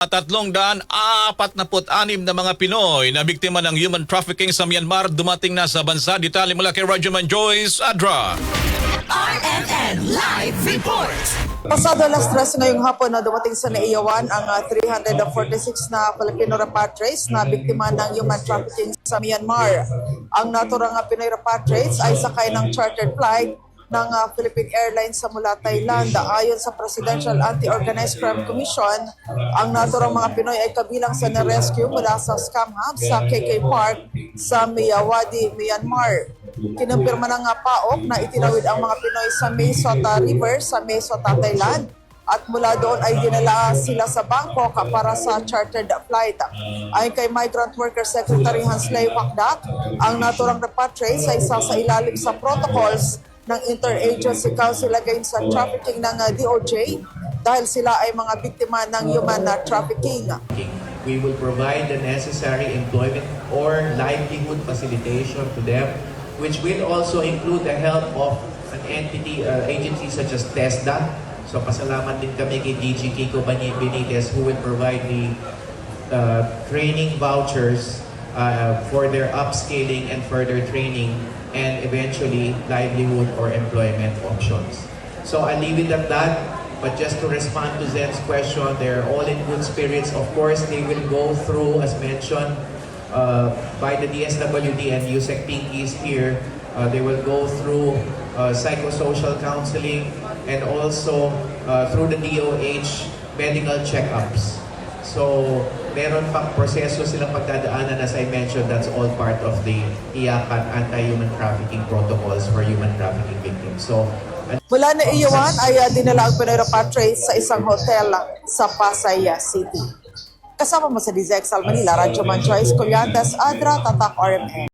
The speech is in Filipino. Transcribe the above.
Tatlong daan apat na anim na mga Pinoy na biktima ng human trafficking sa Myanmar dumating na sa bansa. Detalye mula kay Rajaman Joyce Adra. RMN Live Report. Pasado alas 3 ngayong hapon na dumating sa Naiyawan ang ah, 346 na Filipino repatriates na biktima ng human trafficking sa Myanmar. Ang naturang ah, Pinoy repatriates ay sakay ng chartered flight ng ah, Philippine Airlines sa mula Thailand. Ayon sa Presidential Anti-Organized Crime Commission, ang naturang mga Pinoy ay kabilang sa na-rescue mula sa scam hub sa KK Park sa Miyawadi, Myanmar. Kinumpirma ng nga PAOK na itinawid ang mga Pinoy sa Mesota River sa Mesota, Thailand at mula doon ay dinala sila sa Bangkok para sa chartered flight. Ayon kay Migrant Worker Secretary Hansley Wakdak, ang naturang repatriates ay isa sa ilalim sa protocols ng Interagency Council Against sa Trafficking ng uh, DOJ dahil sila ay mga biktima ng human uh, trafficking. We will provide the necessary employment or livelihood facilitation to them, which will also include the help of an entity, uh, agency such as TESDA. So pasalamat din kami kay DG Kiko Benitez who will provide the uh, training vouchers uh, for their upscaling and further training and eventually livelihood or employment options. So I'll leave it at that. But just to respond to Zen's question, they're all in good spirits. Of course, they will go through, as mentioned, uh, by the DSWD and USEC Pinkies here. Uh, they will go through uh, psychosocial counseling and also uh, through the DOH medical checkups. So, meron pang proseso silang pagdadaanan as I mentioned, that's all part of the IACAN anti-human trafficking protocols for human trafficking victims. So, Mula na iyawan ay uh, dinala ang Pinoy repatriates sa isang hotel sa Pasay uh, City. Kasama mo sa DZXL Manila, Radyo Man Joyce Colyantes, Adra, Tatak, RMN.